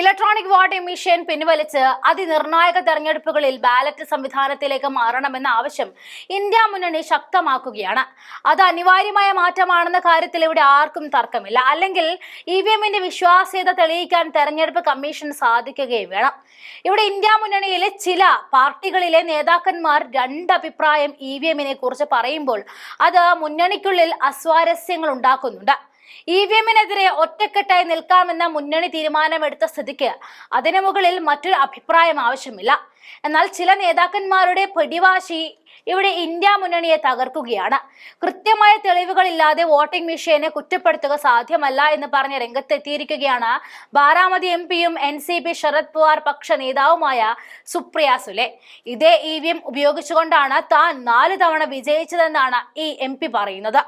Electronic voting machine പിൻവലിച്ച് അതിനിർണായക തെരഞ്ഞെടുപ്പുകളിൽ ballot സംവിധാനത്തിലേക്ക് മാറണമെന്ന ആവശ്യം ഇന്ത്യ മുന്നണി ശക്തമാക്കുകയാണ്. അത് അനിവാര്യമായ മാറ്റമാണെന്ന കാര്യത്തിൽ ഇവിടെ ആർക്കും തർക്കമില്ല. അല്ലെങ്കിൽ ഇ വി എമ്മിന്റെ വിശ്വാസ്യത തെളിയിക്കാൻ തെരഞ്ഞെടുപ്പ് കമ്മീഷൻ സാധിക്കുകയും വേണം. ഇവിടെ ഇന്ത്യ മുന്നണിയിലെ ചില പാർട്ടികളിലെ നേതാക്കന്മാർ രണ്ട് അഭിപ്രായം ഇ വി എമ്മിനെ കുറിച്ച് പറയുമ്പോൾ അത് മുന്നണിക്കുള്ളിൽ അസ്വാരസ്യങ്ങൾ ഉണ്ടാക്കുന്നുണ്ട്. ഇ വി എമ്മിനെതിരെ ഒറ്റക്കെട്ടായി നിൽക്കാമെന്ന മുന്നണി തീരുമാനമെടുത്ത സ്ഥിതിക്ക് അതിനു മുകളിൽ മറ്റൊരു അഭിപ്രായം ആവശ്യമില്ല. എന്നാൽ ചില നേതാക്കന്മാരുടെ പിടിവാശി ഇവിടെ ഇന്ത്യ മുന്നണിയെ തകർക്കുകയാണ്. കൃത്യമായ തെളിവുകളില്ലാതെ വോട്ടിംഗ് മെഷീനെ കുറ്റപ്പെടുത്തുക സാധ്യമല്ല എന്ന് പറഞ്ഞ് രംഗത്തെത്തിയിരിക്കുകയാണ് ബാരാമതി എം പിയും N C P Sharad Pawar പക്ഷ നേതാവുമായ സുപ്രിയ സുലെ. ഇതേ ഇ വി എം ഉപയോഗിച്ചുകൊണ്ടാണ് താൻ നാല് തവണ വിജയിച്ചതെന്നാണ് ഈ എം പി പറയുന്നത്.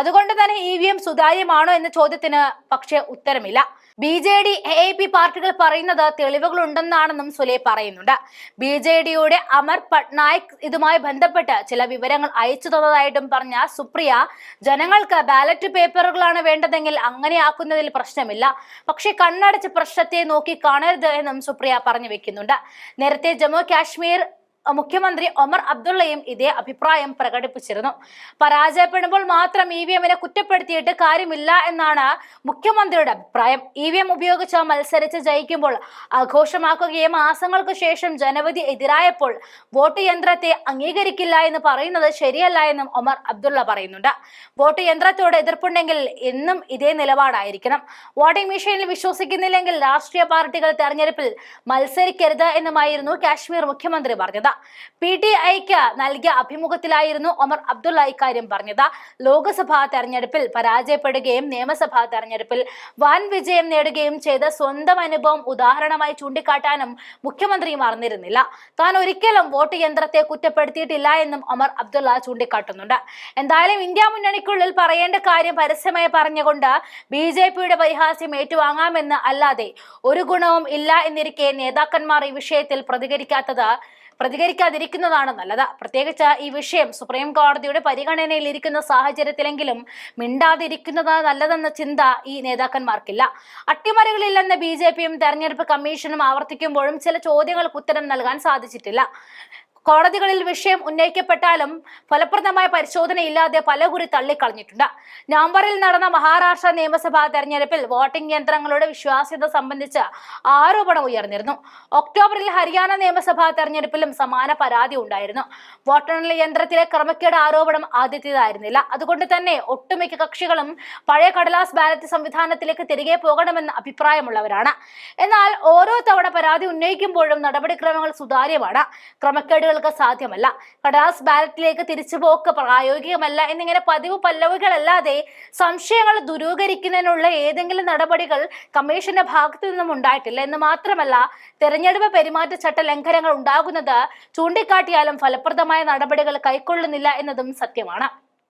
അതുകൊണ്ട് തന്നെ ഇ വി എം സുതാര്യമാണോ എന്ന ചോദ്യത്തിന് പക്ഷേ ഉത്തരമില്ല. B J D A P പാർട്ടികൾ പറയുന്നത് തെളിവുകൾ ഉണ്ടെന്നാണെന്നും സുലെ പറയുന്നുണ്ട്. ബി ജെ ഡിയുടെ അമർ പട്നായിക് ഇതുമായി ബന്ധപ്പെട്ട് ചില വിവരങ്ങൾ അയച്ചു തന്നതായിട്ടും പറഞ്ഞ സുപ്രിയ ജനങ്ങൾക്ക് ബാലറ്റ് പേപ്പറുകളാണ് വേണ്ടതെങ്കിൽ അങ്ങനെയാക്കുന്നതിൽ പ്രശ്നമില്ല. പക്ഷേ കണ്ണടച്ച് പ്രശ്നത്തെ നോക്കി കാണരുത് എന്നും സുപ്രിയ പറഞ്ഞു വെക്കുന്നുണ്ട്. നേരത്തെ ജമ്മു കാശ്മീർ മുഖ്യമന്ത്രി ഒമർ അബ്ദുള്ളയും ഇതേ അഭിപ്രായം പ്രകടിപ്പിച്ചിരുന്നു. പരാജയപ്പെടുമ്പോൾ മാത്രം ഇ വി എമ്മിനെ കുറ്റപ്പെടുത്തിയിട്ട് കാര്യമില്ല എന്നാണ് മുഖ്യമന്ത്രിയുടെ അഭിപ്രായം. ഇ വി എം ഉപയോഗിച്ച് മത്സരിച്ച് ജയിക്കുമ്പോൾ ആഘോഷമാക്കുകയും മാസങ്ങൾക്ക് ശേഷം ജനവധി എതിരായപ്പോൾ വോട്ട് യന്ത്രത്തെ അംഗീകരിക്കില്ല എന്ന് പറയുന്നത് ശരിയല്ല എന്നും ഒമർ അബ്ദുള്ള പറയുന്നുണ്ട്. വോട്ട് യന്ത്രത്തോട് എതിർപ്പുണ്ടെങ്കിൽ എന്നും ഇതേ നിലപാടായിരിക്കണം. വോട്ടിംഗ് മെഷീനിൽ വിശ്വസിക്കുന്നില്ലെങ്കിൽ രാഷ്ട്രീയ പാർട്ടികൾ തെരഞ്ഞെടുപ്പിൽ മത്സരിക്കരുത് എന്നുമായിരുന്നു കാശ്മീർ മുഖ്യമന്ത്രി പറഞ്ഞത്. പി ടി ഐക്ക് നൽകിയ അഭിമുഖത്തിലായിരുന്നു ഒമർ അബ്ദുള്ള ഇക്കാര്യം പറഞ്ഞത്. ലോക്സഭാ തെരഞ്ഞെടുപ്പിൽ പരാജയപ്പെടുകയും നിയമസഭാ തെരഞ്ഞെടുപ്പിൽ വൻ വിജയം നേടുകയും ചെയ്ത സ്വന്തം അനുഭവം ഉദാഹരണമായി ചൂണ്ടിക്കാട്ടാനും മുഖ്യമന്ത്രി മറന്നിരുന്നില്ല. താൻ ഒരിക്കലും വോട്ട് യന്ത്രത്തെ കുറ്റപ്പെടുത്തിയിട്ടില്ല എന്നും ഒമർ അബ്ദുള്ള ചൂണ്ടിക്കാട്ടുന്നുണ്ട്. എന്തായാലും ഇന്ത്യ മുന്നണിക്കുള്ളിൽ പറയേണ്ട കാര്യം പരസ്യമായി പറഞ്ഞുകൊണ്ട് ബി ജെ പിയുടെ പരിഹാസ്യം ഏറ്റുവാങ്ങാമെന്ന് അല്ലാതെ ഒരു ഗുണവും ഇല്ല എന്നിരിക്കെ നേതാക്കന്മാർ ഈ വിഷയത്തിൽ പ്രതികരിക്കാത്തത് പ്രതികരിക്കാതിരിക്കുന്നതാണ് നല്ലത്. പ്രത്യേകിച്ച് ഈ വിഷയം സുപ്രീം കോടതിയുടെ പരിഗണനയിൽ ഇരിക്കുന്ന സാഹചര്യത്തിലെങ്കിലും മിണ്ടാതിരിക്കുന്നത് നല്ലതെന്ന ചിന്ത ഈ നേതാക്കന്മാർക്കില്ല. അട്ടിമറികളില്ലെന്ന് ബി ജെ പിയും തെരഞ്ഞെടുപ്പ് കമ്മീഷനും ആവർത്തിക്കുമ്പോഴും ചില ചോദ്യങ്ങൾക്ക് ഉത്തരം നൽകാൻ സാധിച്ചിട്ടില്ല. കോടതികളിൽ വിഷയം ഉന്നയിക്കപ്പെട്ടാലും ഫലപ്രദമായ പരിശോധനയില്ലാതെ പലകുറി തള്ളിക്കളഞ്ഞിട്ടുണ്ട്. നവംബറിൽ നടന്ന മഹാരാഷ്ട്ര നിയമസഭാ തെരഞ്ഞെടുപ്പിൽ വോട്ടിംഗ് യന്ത്രങ്ങളുടെ വിശ്വാസ്യത സംബന്ധിച്ച് ആരോപണം ഉയർന്നിരുന്നു. ഒക്ടോബറിൽ ഹരിയാന നിയമസഭാ തെരഞ്ഞെടുപ്പിലും സമാന പരാതി ഉണ്ടായിരുന്നു. വോട്ടെണ്ണൽ യന്ത്രത്തിലെ ക്രമക്കേട് ആരോപണം ആദ്യത്തേതായിരുന്നില്ല. അതുകൊണ്ട് തന്നെ ഒട്ടുമിക്ക കക്ഷികളും പഴയ കടലാസ് ബാലറ്റ് സംവിധാനത്തിലേക്ക് തിരികെ പോകണമെന്ന് അഭിപ്രായമുള്ളവരാണ്. എന്നാൽ ഓരോ തവണ പരാതി ഉന്നയിക്കുമ്പോഴും നടപടിക്രമങ്ങൾ സുതാര്യമാണ്. ക്രമക്കേടുകൾ പാർട്ടികൾക്ക് സാധ്യമല്ല. കടലാസ് ബാലറ്റിലേക്ക് തിരിച്ചുപോക്ക് പ്രായോഗികമല്ല എന്നിങ്ങനെ പതിവ് പല്ലവികളല്ലാതെ സംശയങ്ങൾ ദുരൂകരിക്കുന്നതിനുള്ള ഏതെങ്കിലും നടപടികൾ കമ്മീഷന്റെ ഭാഗത്തു നിന്നും ഉണ്ടായിട്ടില്ല. എന്ന് മാത്രമല്ല തെരഞ്ഞെടുപ്പ് പെരുമാറ്റച്ചട്ട ലംഘനങ്ങൾ ഉണ്ടാകുന്നത് ചൂണ്ടിക്കാട്ടിയാലും ഫലപ്രദമായ നടപടികൾ കൈക്കൊള്ളുന്നില്ല എന്നതും സത്യമാണ്.